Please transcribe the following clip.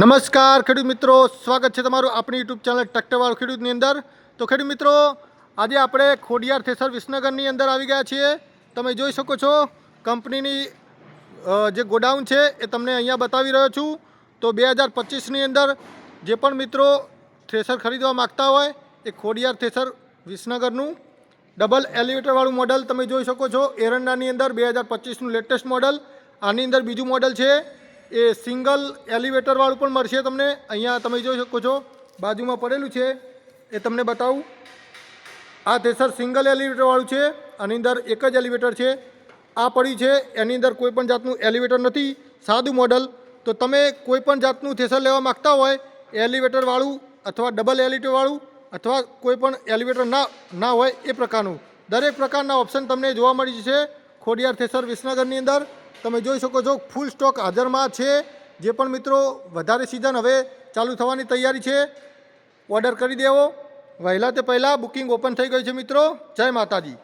નમસ્કાર, ખેડૂત મિત્રો. સ્વાગત છે તમારું આપણી યુટ્યુબ ચેનલ ટ્રેક્ટરવાળો ખેડૂતની અંદર. તો ખેડૂત મિત્રો, આજે આપણે ખોડિયાર થેસર વિસનગરની અંદર આવી ગયા છીએ. તમે જોઈ શકો છો, કંપનીની જે ગોડાઉન છે એ તમને અહીંયા બતાવી રહ્યો છું. તો બે હજાર પચીસની અંદર જે પણ મિત્રો થ્રેસર ખરીદવા માગતા હોય, એ ખોડિયાર થેસર વિસનગરનું ડબલ એલિવેટરવાળું મોડલ તમે જોઈ શકો છો. એરંડાની અંદર બે હજાર પચીસનું લેટેસ્ટ મોડલ. આની અંદર બીજું મોડલ છે એ સિંગલ એલિવેટરવાળું પણ મળશે તમને. અહીંયા તમે જોઈ શકો છો, બાજુમાં પડેલું છે. એ તમને બતાવું. આ થેસર સિંગલ એલિવેટરવાળું છે, આની અંદર એક જ એલિવેટર છે. આ પડી છે, એની અંદર કોઈપણ જાતનું એલિવેટર નથી, સાદું મોડલ. તો તમે કોઈપણ જાતનું થેસર લેવા માગતા હોય એલિવેટરવાળું અથવા ડબલ એલિવેટરવાળું અથવા કોઈપણ એલિવેટર ના ના હોય, એ પ્રકારનું. દરેક પ્રકારના ઓપ્શન તમને જોવા મળી જશે. ખોડિયાર થેસર વિસનગરની અંદર. તમે જોઈ શકો છો ફૂલ સ્ટોક હાજરમાં છે. જે પણ મિત્રો વધારે સિઝન હવે ચાલુ થવાની તૈયારી છે ઓર્ડર કરી દેવો. વહેલા તે પહેલાં બુકિંગ ઓપન થઈ ગઈ છે મિત્રો. જય માતાજી.